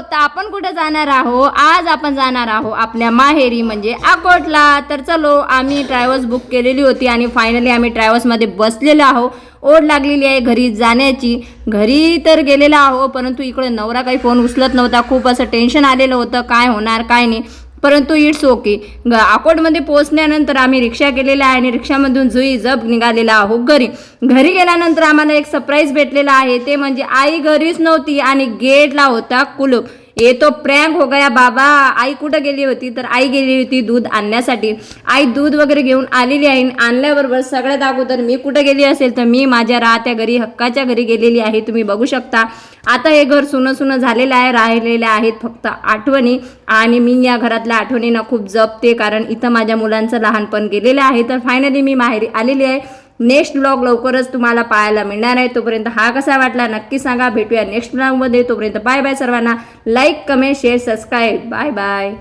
तर आपण कुठे जाणार आहो? आज आपण जाणार आहो आपल्या माहेरी म्हणजे अकोटला. तर चलो आम्ही ट्रॅव्हल्स बुक केलेली होती आणि फायनली आम्ही ट्रॅव्हल्समध्ये बसलेलो आहो. ओढ लागलेली आहे घरी जाण्याची. घरी तर गेलेला आहो परंतु इकडे नवरा काही फोन उचलत नव्हता. खूप असं टेन्शन आलेलं होतं. काय होणार काय नाही. परंतु इट्स ओके अकोटमध्ये पोहोचल्यानंतर आम्ही रिक्षा केलेला आहे आणि रिक्षामधून जुई जप निघालेला आहो घरी. घरी गेल्यानंतर आम्हाला एक सरप्राईज भेटलेला आहे. ते म्हणजे आई घरीच नव्हती आणि गेटला होता कुलूप. ये तो प्रँक हो गया बाबा. आई कुठं गेली होती? तर आई गेली होती दूध आणण्यासाठी. आई दूध वगैरे घेऊन आलेली आहे. आणल्याबरोबर सगळ्यात अगोदर मी कुठं गेली असेल तर मी माझ्या राहत्या घरी हक्काच्या घरी गेलेली आहे. तुम्ही बघू शकता. आता हे घर सुनं सुनं झालेलं आहे राहिलेले आहेत फक्त आठवणी. आणि मी या घरातल्या आठवणींना खूप जपते कारण इथं माझ्या मुलांचं लहानपण गेलेलं आहे. तर फायनली मी माहेरी आलेली आहे. नेक्स्ट ब्लॉग लवकरच तुम्हाला पाहायला मिळणार आहे. तोपर्यंत हा कसा वाटला नक्की सांगा. भेटूया नेक्स्ट ब्लॉगमध्ये तोपर्यंत बाय बाय सर्वांना. Like comment share subscribe bye bye